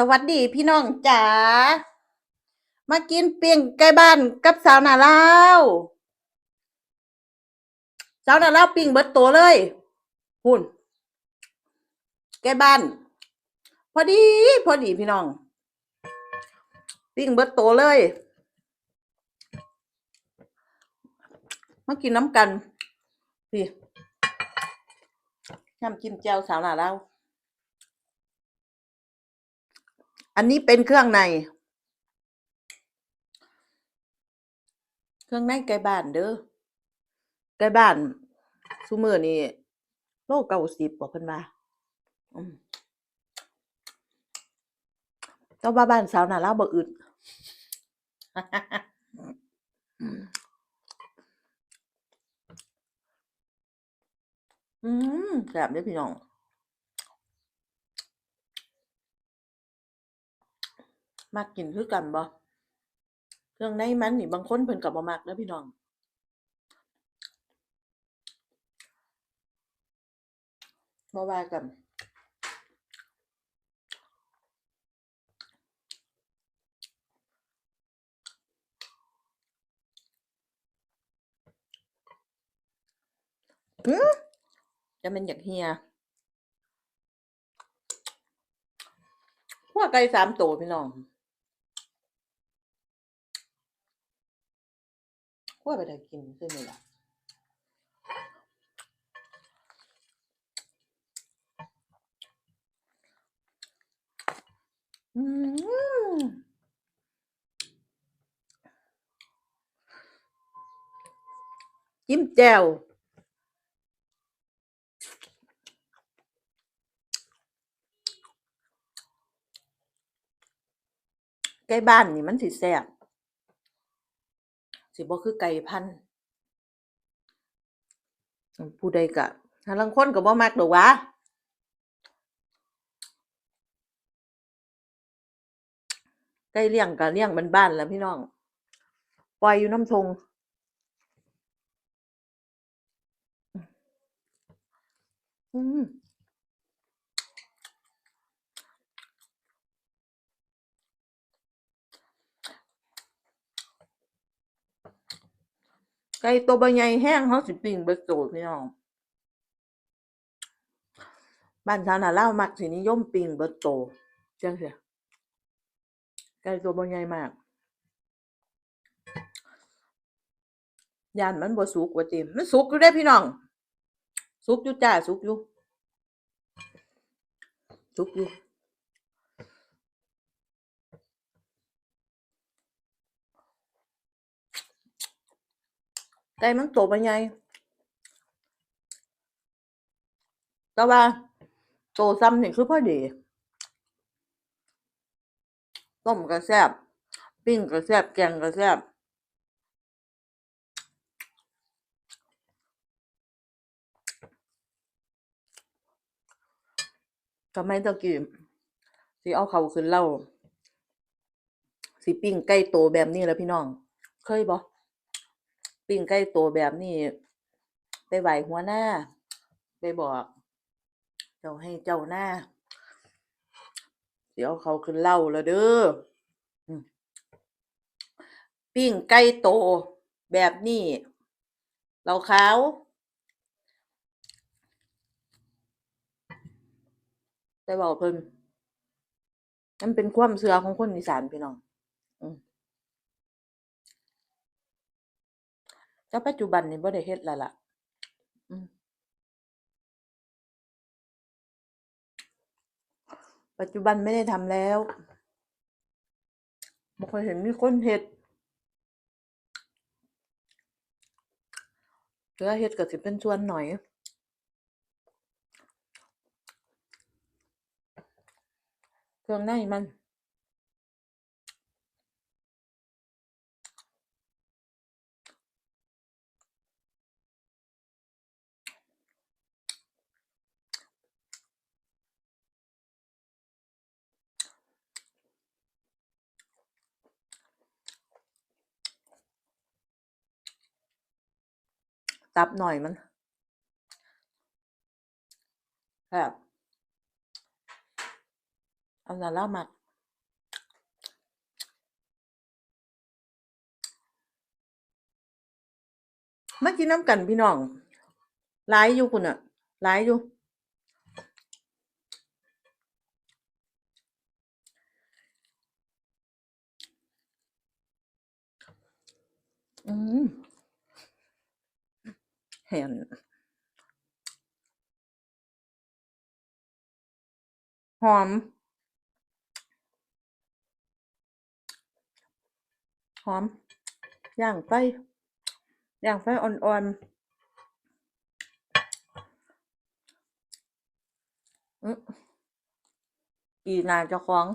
สวัสดีพี่น้องจ๋า มากินเปียงไก่บ้านกับสาวนาเลาสาวนาเลาปิ้งเบิดตัวเลยพุ่นไก่บ้าน พอดี พอดีพี่น้อง ปิ้งเบิดตัวเลย มากินน้ำกันพี่น้ำจิ้มแจ่วสาวนาเลาว อันนี้เป็นเครื่องใน เครื่องในไก่บ้านเด้อไก่บ้านซุมื้อนี่โลเก้าสิบบอกเพิ่นว่าอืมแต่ว่าบ้านสาวน่ะลาบ่อึดอืมแซ่บเด้พี่น้อง มักกินคือกันบ่เครื่องในมันนี่บางคนเพิ่นก็บ่มักเด้อพี่น้องบ่ว่ากันหือจะเป็นอยากเฮียคั่วไก่สามตัวพี่น้อง คั่วไปได้กินซื่อนี่ล่ะอืมจิ้มแจ่วไก่บ้านนี่มัน สิบ่คือไก่พันผู้ใดก็ถ้าลางคนก็บ่มักดอกวะไก่เลี้ยงก็เลี้ยงบ้านๆแล้วพี่น้อง ปล่อยอยู่น้ำทงอืม ไก่ตัวใบใหญ่แห้งเขาสิปิ้งเบิดโตพี่น้องบ้านชาวนาเล่ามักสินิยมปิ้งเบิดโตจังซี่ไก่ตัวบ่ใหญ่มากยานมันบ่สุกว่าติมมันสุกอยู่เด้พี่น้อง สุกอยู่จ้าสุกอยู่ สุกอยู่ ไก่มันโตบ่ใหญ่แต่ว่าโตซ้ำนี่คือพอดีต้มก็แซบปิ้งก็แซบแกงก็แซ่บสมัยตะกี้สิเอาเขาวขึ้นเล้าสิปิ้งไก่โตแบบนี้แล้วพี่น้อง เคยบ่ ปิ้งไก่โตแบบนี้ ไปไหวหัวหน้า ไปบอก เจ้าให้เจ้าหน้าสิเอาเขาขึ้นเล้าแล้วเด้อปิ้งไก่โตแบบนี้เหล้าขาวไปเว้าเพิ่นมันเป็นความเชื่อของคนอีสานพี่น้อง อืม แต่ปัจจุบันนี้บ่ได้เฮ็ดแล้วล่ะ อืม ปัจจุบันไม่ได้ทำแล้วบ่ค่อยเห็นมีคนเฮ็ดเหลือเฮ็ดก็สิเป็นส่วนหน้อยเครื่องในมัน ตับหน่อยมันแบบเอาละมาล่ามื่อกี้น้ำกันพี่น้องหลายอยู่คุณอะหลายอยู่อืม เห็นหอม หอม ย่างไฟย่างไฟอ่อนๆอือปีนาเจ้าของ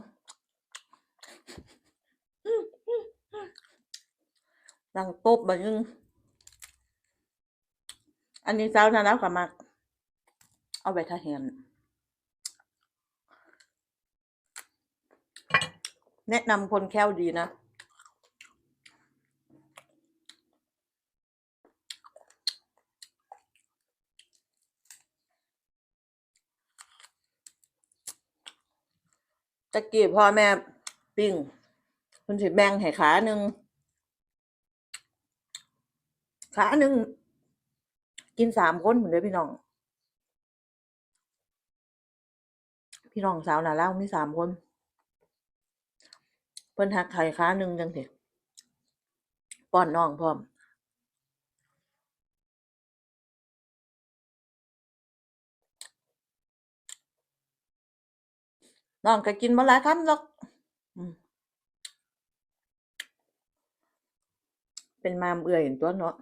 ดังตบแบัดนึง อันนี้สาวนาแล้วก็มักเอาไปทาเห็นแนะนำคนแค้วดีนะตะกี้พ่อแม่ปิ้งเพิ่นสิแบ่งให้ขาหนึ่งขาหนึ่ง กินสามคนเหมือนเด้อพี่น้อง พี่น้องสาวน่ะเล่ามีสามคน เพิ่นหักไข่ขาหนึ่งจังสิป้อนน้องพร้อมน้องก็กินบ่หลายคำหรอก เป็นมามเอื่อยเห็นตัวเนาะ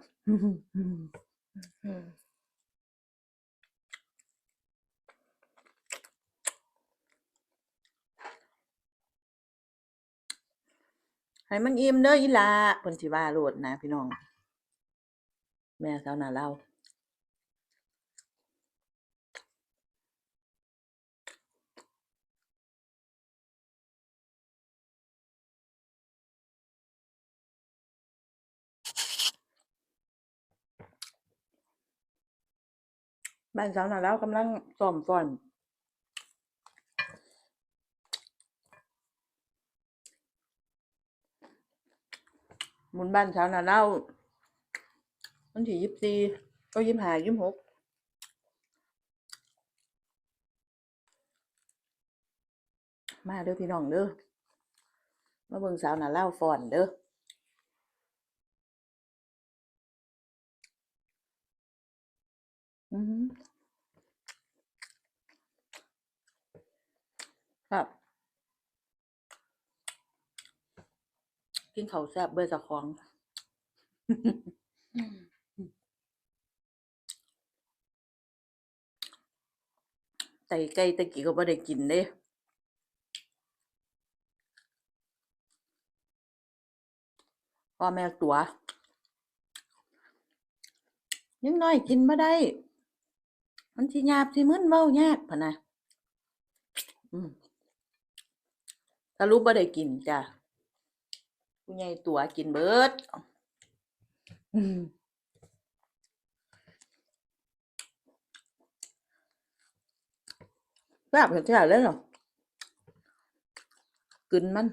ให้มันอิ่มเด้ออีหลาเพิ่นสิว่าโลดนะพี่น้อง แม่สาวนาเล่า บ้านสาวนาเล่ากำลังซ้อมฟ้อน หมุนบ้านสาวนาเล่าวันที่ยี่สิบสี่ก็ยี่สิบห้ายี่สิบหกมาเด้อพี่น้องเด้อมาเบิ่งสาวนาเล่าฟอนเด้อ อืมครับกินข้าวแซ่บเบอร์เจ้าของไก่ไก่ตะกี้ก็บ่ได้กินเด้พ่อแม่ตัวยังน้อยกินบ่ได้ มันสิหยาบสิมึนเว้ายากพะนะอืมสรุปบ่ได้กินจ้ะผู้ใหญ่ตัวกินเบิดอืมแซ่บเห็นแท้เลยเนาะกึนมัน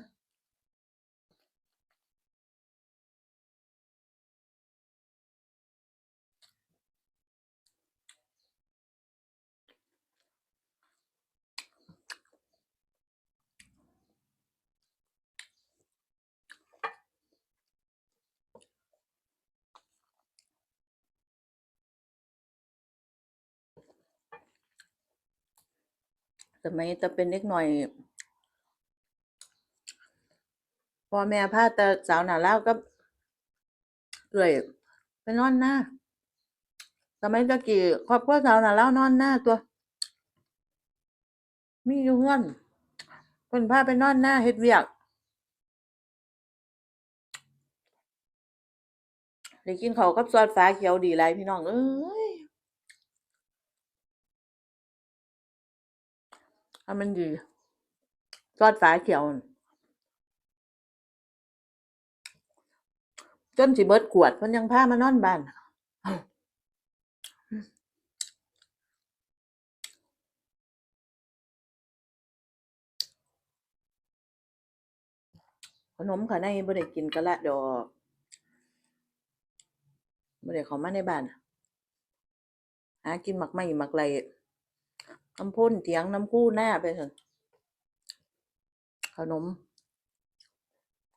สมัยแต่เป็นเด็กน้อยพ่อแม่พาแต่สาวหน้าลากับเอื้อยไปนอนหน้าสมัยตะกี้ครอบครัวสาวหน้าลานอนหน้าตัว มีอยู่เฮือนเพิ่นพาไปนอนหน้าเฮ็ดเวียกได้กินเขากับซอสฟ้าเขียวดีหลายพี่น้องเอ้ย ถ้ามันดีซอสฟ้าเขียวจนสิเบิดขวดเพิ่นยังพามานอนบ้านขนมข้าในบ่ได้กินกันละดอกบ่ได้เข้ามาในบ้านหากินหมักไม้หมักไหล น้ำพ่นเถียงน้ำคู่หน้าไปเถอะขนม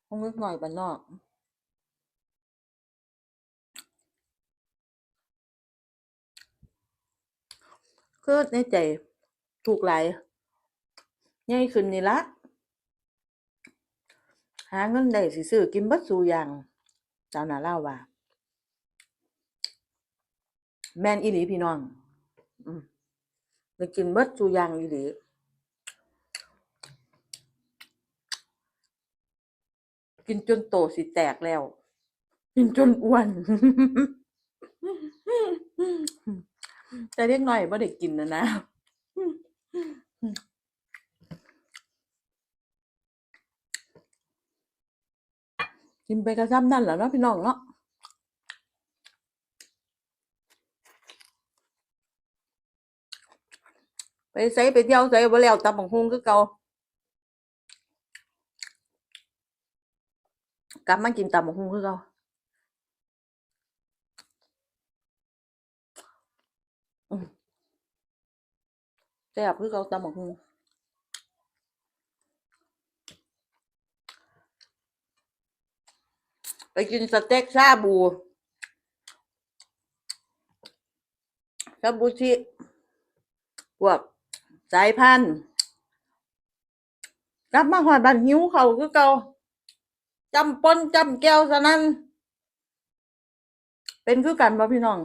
ห้องนึกหน่อยบ้านนอกคือในใจถูกหลายขึ้นนี่ละหาเงินได้สิซื้อกินบิดซุอย่างเจ้าหน่ะเล่าว่า แมนอีหลีพี่น้อง อืม ได้กินเบิดซุอย่างอีหลีกินจนโตสิแตกแล้ว กินจนอ้วน แต่เล็กหน้อยบ่ได้กินนะนะกินไปกระซ้ำนั่นแหละเนาะพี่น้องเนาะ ไปไสไปเที่ยวไสบ่แล้วตำบักหุ่งคือเก่ากลับมากินตำบักหุ่งคือเก่าอืมแซ่บคือเก่าตำบักหุ่งไปกินสเต็กชาบูชาบูชิพวก สายพันธุ์กลับมาหอดบ้านหิวเขาคือเก่าจำปนจำแก้วซะนั้น เป็นคือกันบ่พี่น้อง